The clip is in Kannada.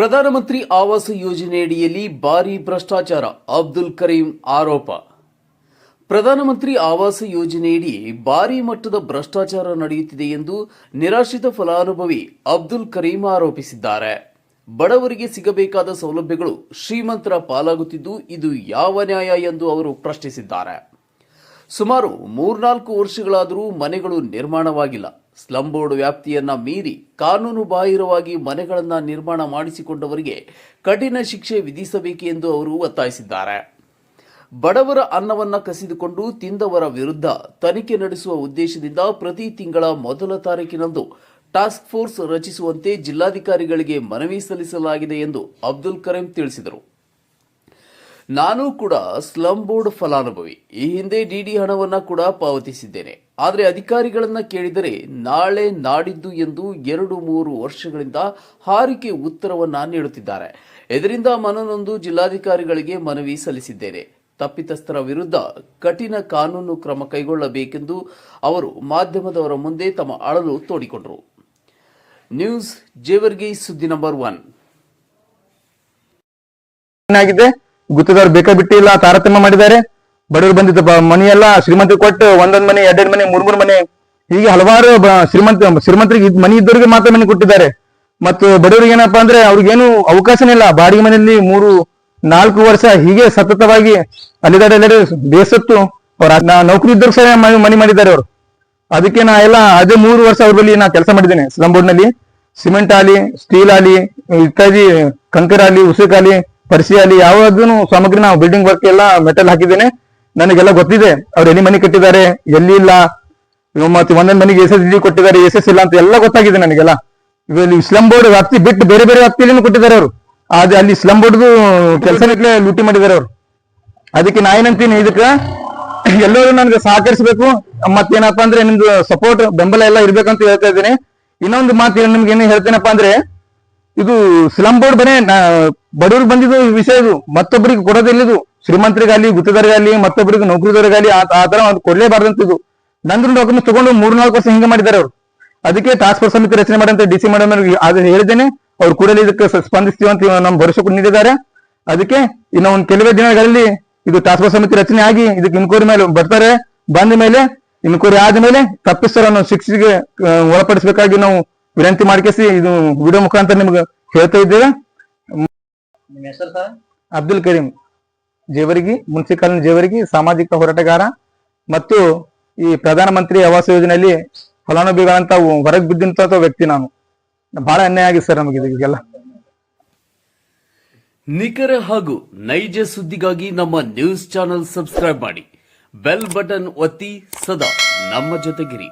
ಪ್ರಧಾನಮಂತ್ರಿ ಆವಾಸ ಯೋಜನೆಯಡಿಯಲ್ಲಿ ಭಾರಿ ಭ್ರಷ್ಟಾಚಾರ, ಅಬ್ದುಲ್ ಕರೀಂ ಆರೋಪ. ಪ್ರಧಾನಮಂತ್ರಿ ಆವಾಸ ಯೋಜನೆಯಡಿ ಭಾರಿ ಮಟ್ಟದ ಭ್ರಷ್ಟಾಚಾರ ನಡೆಯುತ್ತಿದೆ ಎಂದು ನಿರಾಶ್ರಿತ ಫಲಾನುಭವಿ ಅಬ್ದುಲ್ ಕರೀಂ ಆರೋಪಿಸಿದ್ದಾರೆ. ಬಡವರಿಗೆ ಸಿಗಬೇಕಾದ ಸೌಲಭ್ಯಗಳು ಶ್ರೀಮಂತರ ಪಾಲಾಗುತ್ತಿದ್ದು, ಇದು ಯಾವ ನ್ಯಾಯ ಎಂದು ಅವರು ಪ್ರಶ್ನಿಸಿದ್ದಾರೆ. ಸುಮಾರು ಮೂರ್ನಾಲ್ಕು ವರ್ಷಗಳಾದರೂ ಮನೆಗಳು ನಿರ್ಮಾಣವಾಗಿಲ್ಲ. ಸ್ಲಂ ಬೋರ್ಡ್ ವ್ಯಾಪ್ತಿಯನ್ನ ಮೀರಿ ಕಾನೂನು ಬಾಹಿರವಾಗಿ ಮನೆಗಳನ್ನು ನಿರ್ಮಾಣ ಮಾಡಿಸಿಕೊಂಡವರಿಗೆ ಕಠಿಣ ಶಿಕ್ಷೆ ವಿಧಿಸಬೇಕು ಎಂದು ಅವರು ಒತ್ತಾಯಿಸಿದ್ದಾರೆ. ಬಡವರ ಅನ್ನವನ್ನ ಕಸಿದುಕೊಂಡು ತಿಂದವರ ವಿರುದ್ಧ ತನಿಖೆ ನಡೆಸುವ ಉದ್ದೇಶದಿಂದ ಪ್ರತಿ ತಿಂಗಳ ಮೊದಲ ತಾರೀಕಿನಂದು ಟಾಸ್ಕ್ ಫೋರ್ಸ್ ರಚಿಸುವಂತೆ ಜಿಲ್ಲಾಧಿಕಾರಿಗಳಿಗೆ ಮನವಿ ಸಲ್ಲಿಸಲಾಗಿದೆ ಎಂದು ಅಬ್ದುಲ್ ಕರೀಂ ತಿಳಿಸಿದರು. ನಾನು ಕೂಡ ಸ್ಲಂ ಬೋರ್ಡ್ ಫಲಾನುಭವಿ. ಈ ಹಿಂದೆ ಡಿಡಿ ಹಣವನ್ನ ಕೂಡ ಪಾವತಿಸಿದ್ದೇನೆ. ಆದರೆ ಅಧಿಕಾರಿಗಳನ್ನ ಕೇಳಿದರೆ ನಾಳೆ ನಾಡಿದ್ದು ಎಂದು ಎರಡು ಮೂರು ವರ್ಷಗಳಿಂದ ಹಾರಿಕೆ ಉತ್ತರವನ್ನ ನೀಡುತ್ತಿದ್ದಾರೆ. ಇದರಿಂದ ಮನನೊಂದು ಜಿಲ್ಲಾಧಿಕಾರಿಗಳಿಗೆ ಮನವಿ ಸಲ್ಲಿಸಿದ್ದೇನೆ. ತಪ್ಪಿತಸ್ಥರ ವಿರುದ್ಧ ಕಠಿಣ ಕಾನೂನು ಕ್ರಮ ಕೈಗೊಳ್ಳಬೇಕೆಂದು ಅವರು ಮಾಧ್ಯಮದವರ ಮುಂದೆ ತಮ್ಮ ಅಳಲು ತೋಡಿಕೊಂಡರು. ನ್ಯೂಸ್ ಜೇವರ್ಗಿ ಸುದ್ದಿ ನಂಬರ್ ಒನ್. ಏನಾಗಿದೆ? ಗುತ್ತಿದವ್ರು ಬೇಕಾ ಬಿಟ್ಟಿಲ್ಲ ತಾರತಮ್ಯ ಮಾಡಿದ್ದಾರೆ. ಬಡವರು ಬಂದಿದ್ದ ಮನೆಯೆಲ್ಲ ಶ್ರೀಮಂತ ಕೊಟ್ಟು ಒಂದೊಂದ್ ಮನೆ, ಎರಡೆರಡು ಮನೆ ಮೂರ್ ಮೂರ್ ಮನೆ. ಹೀಗೆ ಹಲವಾರು ಶ್ರೀಮಂತ ಶ್ರೀಮಂತರಿಗೆ ಮನೆ ಇದ್ದವರಿಗೆ ಮಾತ್ರ ಮನೆ ಕೊಟ್ಟಿದ್ದಾರೆ. ಮತ್ತು ಬಡವರಿಗೆ ಏನಪ್ಪಾ ಅಂದ್ರೆ ಅವ್ರಿಗೇನು ಅವಕಾಶನೇ ಇಲ್ಲ. ಬಾಡಿಗೆ ಮನೆಯಲ್ಲಿ ಮೂರು, ನಾಲ್ಕು ವರ್ಷ ಹೀಗೆ ಸತತವಾಗಿ ಅಲ್ಲಿದ್ದಾರೆ ಬೇಸತ್ತು ಅವ್ರ ನೌಕರಿ ಇದ್ದರು ಸಹ ಮನೆ ಮಾಡಿದ್ದಾರೆ ಅವರು. ಅದಕ್ಕೆ ನಾ ಎಲ್ಲ ಅದೇ ಮೂರು ವರ್ಷ ಅವ್ರ ಬಳಿ ನಾ ಕೆಲಸ ಮಾಡಿದ್ದೇನೆ. ಸ್ಲಂ ಬೋರ್ಡ್ನಲ್ಲಿ. ಸಿಮೆಂಟ್ ಆಲಿ ಸ್ಟೀಲ್ ಆಲಿ ಇತ್ಯಾದಿ, ಕಂಕರ್ ಆಲಿ ಉಸುಕಾಲಿ ಪರಿಸಿ ಅಲ್ಲಿ ಸಾಮಗ್ರಿ ನಾವು ಬಿಲ್ಡಿಂಗ್ ವರ್ಕ್ ಎಲ್ಲ ಮೆಟಲ್ ಹಾಕಿದ್ದೇನೆ. ನನಗೆಲ್ಲ ಗೊತ್ತಿದೆ, ಅವ್ರು ಎಲ್ಲಿ ಮನೆ ಕಟ್ಟಿದ್ದಾರೆ, ಎಲ್ಲಿ ಇಲ್ಲ. ಮತ್ತೆ ಒಂದೊಂದು ಮನೆಗೆ ಎಸ್ ಎಸ್ ಡಿ ಕೊಟ್ಟಿದ್ದಾರೆ, ಎಸ್ ಎಸ್ ಇಲ್ಲ ಅಂತ ಎಲ್ಲ ಗೊತ್ತಾಗಿದೆ ನನಗೆಲ್ಲ. ಇವಾಗ ಸ್ಲಂ ಬೋರ್ಡ್ ವ್ಯಾಪ್ತಿ ಬಿಟ್ಟು ಬೇರೆ ಬೇರೆ ವ್ಯಾಪ್ತಿಯಲ್ಲಿ ಕೊಟ್ಟಿದ್ದಾರೆ ಅವರು. ಆದ್ರೆ ಅಲ್ಲಿ ಸ್ಲಂ ಬೋರ್ಡ್ದು ಕೆಲಸ ಲೂಟಿ ಮಾಡಿದ್ದಾರೆ ಅವರು. ಅದಕ್ಕೆ ನಾ ಏನಂತೀನಿ, ಇದಕ್ಕ ಎಲ್ಲರೂ ನನಗೆ ಸಹಕರಿಸಬೇಕು. ಮತ್ತೇನಪ್ಪ ಅಂದ್ರೆ ನಿಮ್ದು ಸಪೋರ್ಟ್ ಬೆಂಬಲ ಎಲ್ಲ ಇರ್ಬೇಕಂತ ಹೇಳ್ತಾ ಇದ್ದೀನಿ. ಇನ್ನೊಂದು ಮಾತು ನಿಮ್ಗೆ ಏನು ಹೇಳ್ತೇನಪ್ಪ ಅಂದ್ರೆ, ಇದು ಸ್ಲಂ ಬೋರ್ಡ್ ಬರೇ ಬಡವ್ರಿಗೆ ಬಂದಿದ್ದು ವಿಷಯ ಇದು. ಮತ್ತೊಬ್ಬರಿಗೆ ಕೊಡೋದಿಲ್ಲದು ಶ್ರೀಮಂತರಿಗಾಗಲಿ, ಗುತ್ತದಾರಿಗಾಗಲಿ, ಮತ್ತೊಬ್ಬರಿಗೆ ನೌಕರಿದಾರಿಗಾಗಲಿ ಆ ತರ ಒಂದು ಕೊಡ್ಲೇಬಾರ್ದಂತ ಇದು. ನಂದ್ರ ಡಾಕ್ಯುಮೆಂಟ್ ತಗೊಂಡು ಮೂರ್ ನಾಲ್ಕು ವರ್ಷ ಹಿಂಗೆ ಮಾಡಿದ್ದಾರೆ ಅವರು. ಅದಕ್ಕೆ ಟಾಸ್ಕ್ ಫೋರ್ಸ್ ಸಮಿತಿ ರಚನೆ ಮಾಡಂತ ಡಿ ಸಿ ಮೇಡಮ್ ಅದು ಹೇಳಿದ್ದೇನೆ. ಅವ್ರು ಕೂಡಲೇ ಇದಕ್ಕೆ ಸ್ಪಂದಿಸ್ತೀವಿ ಅಂತ ನಮ್ಮ ಭರವಸೆ ನೀಡಿದ್ದಾರೆ. ಅದಕ್ಕೆ ಇನ್ನು ಒಂದು ಕೆಲವೇ ದಿನಗಳಲ್ಲಿ ಇದು ಟಾಸ್ಕ್ ಫೋರ್ಸ್ ಸಮಿತಿ ರಚನೆ ಆಗಿ ಇದಕ್ಕೆ ಇನ್ಕ್ವೈರಿ ಮೇಲೆ ಬರ್ತಾರೆ. ಬಂದ ಮೇಲೆ ಇನ್ಕ್ವೈರಿ ಆದ ಮೇಲೆ ತಪ್ಪಿಸ್ತರನ್ನು ಶಿಕ್ಷೆಗೆ ಒಳಪಡಿಸಬೇಕಾಗಿ ನಾವು ವಿನಂತಿ ಮಾಡ್ಕೇಸಿ ಇದು ವಿಡಿಯೋ ಮುಖಾಂತರ ನಿಮ್ಗೆ ಹೇಳ್ತಾ ಇದ್ದೇವೆ. ನಿಮ್ಮ ಹೆಸರು ಸರ್? ಅಬ್ದುಲ್ ಕರೀಂ ಜೇವರ್ಗಿ ಮುನ್ಸಿಪಾಲ್ ಜೇವರ್ಗಿ ಸಾಮಾಜಿಕ ಹೋರಾಟಗಾರ. ಮತ್ತು ಈ ಪ್ರಧಾನಮಂತ್ರಿ ಆವಾಸ ಯೋಜನೆಯಲ್ಲಿ ಫಲಾನುಭವಿಗಳಂತ ಹೊರಗೆ ಬಿದ್ದಂತ ವ್ಯಕ್ತಿ ನಾನು. ಬಹಳ ಅನ್ಯಾಯ ಆಗಿದೆ ಸರ್ ನಮಗೆ ಇದಕ್ಕೆಲ್ಲ ನಿಖರ ಹಾಗೂ ನೈಜ ಸುದ್ದಿಗಾಗಿ ನಮ್ಮ ನ್ಯೂಸ್ ಚಾನೆಲ್ ಸಬ್ಸ್ಕ್ರೈಬ್ ಮಾಡಿ. ಬೆಲ್ ಬಟನ್ ಒತ್ತಿ ಸದಾ ನಮ್ಮ ಜೊತೆಗಿರಿ.